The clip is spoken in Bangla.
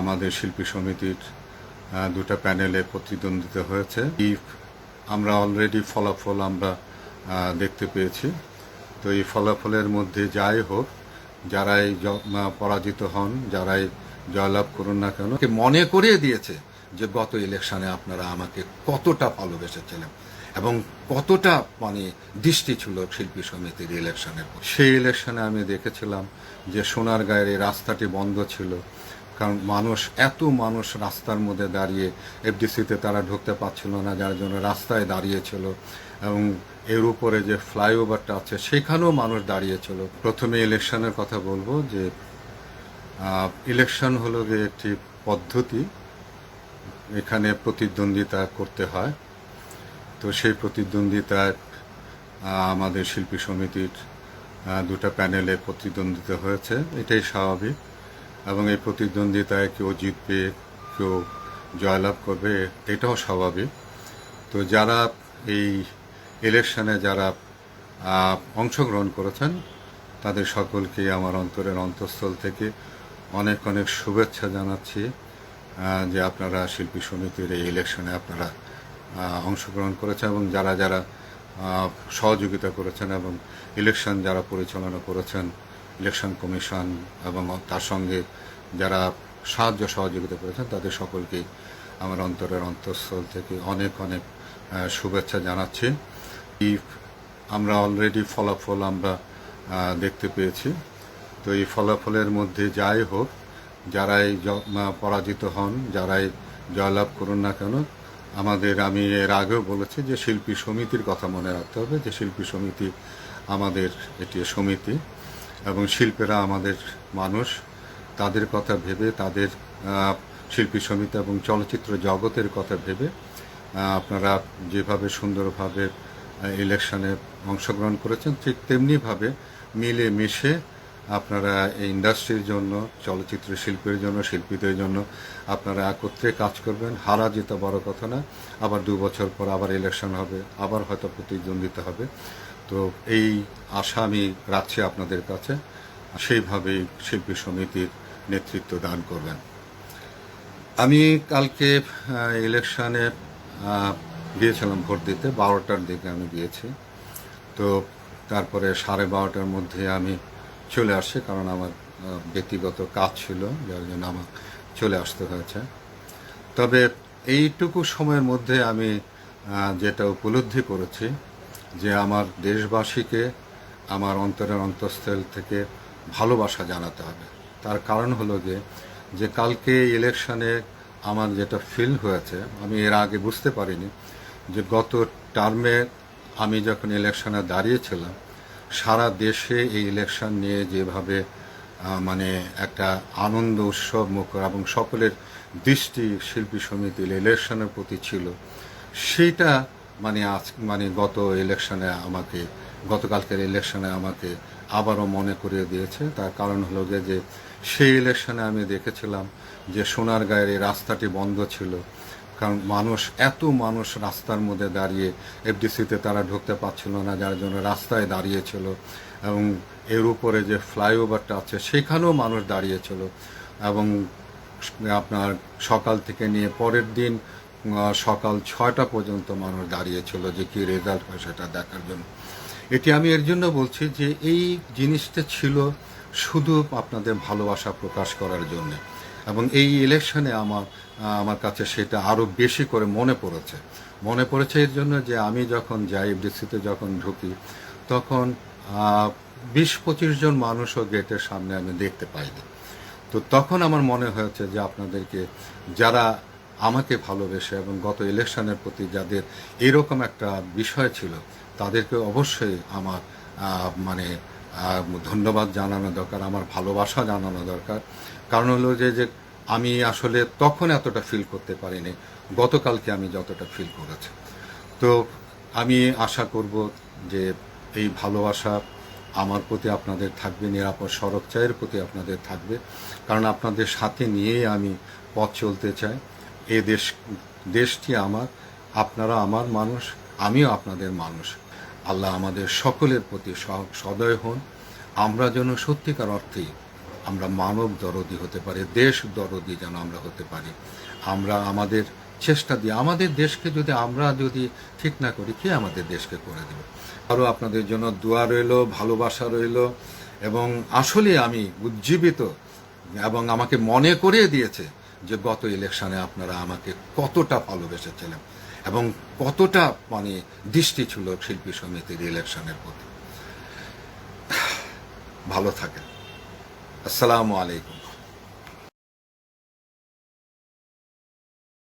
আমাদের শিল্পী সমিতির দুটো প্যানেলে প্রতিদ্বন্দ্বিতা হয়েছে। এই আমরা অলরেডি ফলাফল আমরা দেখতে পেয়েছি। তো এই ফলাফলের মধ্যে যাই হোক, যারাই পরাজিত হন, যারাই জয়লাভ করুন না কেন মনে করিয়ে দিয়েছে যে গত ইলেকশনে আপনারা আমাকে কতটা ভালোবেসেছিলেন এবং কতটা মানে দৃষ্টি ছিল শিল্পী সমিতির ইলেকশনের সেই ইলেকশনে আমি দেখেছিলাম যে সোনার গায়ের এই রাস্তাটি বন্ধ ছিল। কারণ মানুষ, এত মানুষ রাস্তার মধ্যে দাঁড়িয়ে এফডিসিতে তারা ঢুকতে পারছিল না, যার জন্য রাস্তায় দাঁড়িয়েছিল। এবং এর উপরে যে ফ্লাইওভারটা আছে, সেখানেও মানুষ দাঁড়িয়েছিল। প্রথমে ইলেকশনের কথা বলব যে ইলেকশন হলো যে একটি পদ্ধতি, এখানে প্রতিদ্বন্দ্বিতা করতে হয়। তো সেই প্রতিদ্বন্দ্বিতায় আমাদের শিল্পী সমিতির দুটো প্যানেলে প্রতিদ্বন্দ্বিতা হয়েছে। এটাই স্বাভাবিক। এবং এই প্রতিদ্বন্দ্বিতায় কেউ জিতবে, কেউ জয়লাভ করবে, এটাও স্বাভাবিক। তো যারা এই ইলেকশনে যারা অংশগ্রহণ করেছেন, তাদের সকলকে আমার অন্তরের অন্তঃস্থল থেকে অনেক অনেক শুভেচ্ছা জানাচ্ছি যে আপনারা শিল্পী সমিতির এই ইলেকশনে আপনারা অংশগ্রহণ করেছেন এবং যারা যারা সহযোগিতা করেছেন এবং ইলেকশন যারা পরিচালনা করেছেন ইলেকশন কমিশন এবং তার সঙ্গে যারা সাহায্য সহযোগিতা করেছেন, তাদের সকলকেই আমার অন্তরের অন্তঃস্থল থেকে অনেক অনেক শুভেচ্ছা জানাচ্ছি। আমরা অলরেডি ফলাফল আমরা দেখতে পেয়েছি। তো এই ফলাফলের মধ্যে যাই হোক, যারাই পরাজিত হন, যারাই জয়লাভ করুন না কেন, আমাদের আমি এর আগেও বলেছি যে শিল্পী সমিতির কথা মনে রাখতে হবে যে শিল্পী সমিতি আমাদের এটি সমিতি। এবং শিল্পীরা আমাদের মানুষ। তাদের কথা ভেবে, তাদের শিল্পী সমিতি এবং চলচ্চিত্র জগতের কথা ভেবে আপনারা যেভাবে সুন্দরভাবে ইলেকশনে অংশগ্রহণ করেছেন, ঠিক তেমনিভাবে মিলে মিশে আপনারা এই ইন্ডাস্ট্রির জন্য, চলচ্চিত্র শিল্পের জন্য, শিল্পীদের জন্য আপনারা একত্রে কাজ করবেন। হারা যেতে বড় কথা না, আবার দু বছর পর আবার ইলেকশন হবে, আবার হয়তো প্রতিদ্বন্দ্বিতা হবে। তো এই আশা আমি রাখছি আপনাদের কাছে। সেইভাবেই শিল্পী সমিতির নেতৃত্ব দান করবেন। আমি কালকে ইলেকশনে গিয়েছিলাম ভোট দিতে, বারোটার দিকে আমি গিয়েছি। তো তারপরে সাড়ে বারোটার মধ্যে আমি চলে আসছি কারণ আমার ব্যক্তিগত কাজ ছিল, যার জন্য আমার চলে আসতে হয়েছে। তবে এইটুকু সময়ের মধ্যে আমি যেটা উপলব্ধি করেছি যে আমার দেশবাসীকে আমার অন্তরের অন্তঃস্থল থেকে ভালোবাসা জানাতে হবে। তার কারণ হলো যে যে কালকে ইলেকশনে আমার যেটা ফিল হয়েছে, আমি এর আগে বুঝতে পারিনি যে গত টার্মে আমি যখন ইলেকশনে দাঁড়িয়েছিলাম, সারা দেশে এই ইলেকশন নিয়ে যেভাবে মানে একটা আনন্দ, উৎসব, মুখর এবং সকলের দৃষ্টি শিল্পী সমিতির ইলেকশনের প্রতি ছিল, সেইটা মানে আজ মানে গত ইলেকশনে আমাকে, গতকালকের ইলেকশনে আমাকে আবারও মনে করিয়ে দিয়েছে। তার কারণ হলো যে যে, সেই ইলেকশনে আমি দেখেছিলাম যে সোনার গায়ের এই রাস্তাটি বন্ধ ছিল। কারণ মানুষ, এত মানুষ রাস্তার মধ্যে দাঁড়িয়ে এফডিসিতে তারা ঢুকতে পারছিল না, যার জন্য রাস্তায় দাঁড়িয়েছিল। এবং এর উপরে যে ফ্লাইওভারটা আছে, সেখানেও মানুষ দাঁড়িয়েছিল। এবং আপনার সকাল থেকে নিয়ে পরের দিন সকাল ছয়টা পর্যন্ত মানুষ দাঁড়িয়েছিল যে কি রেজাল্ট হয় সেটা দেখার জন্য। এটি আমি এর জন্য বলছি যে এই জিনিসটা ছিল শুধু আপনাদের ভালোবাসা প্রকাশ করার জন্য। এবং এই ইলেকশনে আমার আমার কাছে সেটা আরও বেশি করে মনে পড়েছে। মনে পড়েছে এর জন্য যে আমি যখন যাই ডিসিতে যখন ঢুকি, তখন বিশ পঁচিশ জন মানুষও গেটের সামনে আমি দেখতে পাইনি। তো তখন আমার মনে হয়েছে যে আপনাদেরকে যারা আমাকে ভালোবেসে এবং গত ইলেকশনের প্রতি যাদের এরকম একটা বিষয় ছিল, তাদেরকে অবশ্যই আমার মানে ধন্যবাদ জানানো দরকার, আমার ভালোবাসা জানানো দরকার। কারণ হলো যে যে আমি আসলে তখন এতটা ফিল করতে পারিনি, গতকালকে আমি যতটা ফিল করেছি। তো আমি আশা করব যে এই ভালোবাসা আমার প্রতি আপনাদের থাকবে, নিরাপদ সড়ক চায়ের প্রতি আপনাদের থাকবে। কারণ আপনাদের সাথে নিয়েই আমি পথ চলতে চাই। এ দেশ, দেশটি আমার, আপনারা আমার মানুষ, আমিও আপনাদের মানুষ। আল্লাহ আমাদের সকলের প্রতি সদয় হন। আমরা যেন সত্যিকার অর্থেই আমরা মানব দরদি হতে পারি, দেশ দরদি যেন আমরা হতে পারি। আমরা আমাদের চেষ্টা দিয়ে, আমাদের দেশকে যদি আমরা যদি ঠিক না করি, কে আমাদের দেশকে করে দেবে? আরও আপনাদের জন্য দোয়া রইল, ভালোবাসা রইল এবং আসলে আমি উজ্জীবিত এবং আমাকে মনে করিয়ে দিয়েছে যে গত ইলেকশনে আপনারা আমাকে কতটা ভালোবেসেছিলেন এবং কতটা মানে দৃষ্টি ছিল শিল্পী সমিতির ইলেকশনের প্রতি। ভালো থাকেন। আসসালামু আলাইকুম।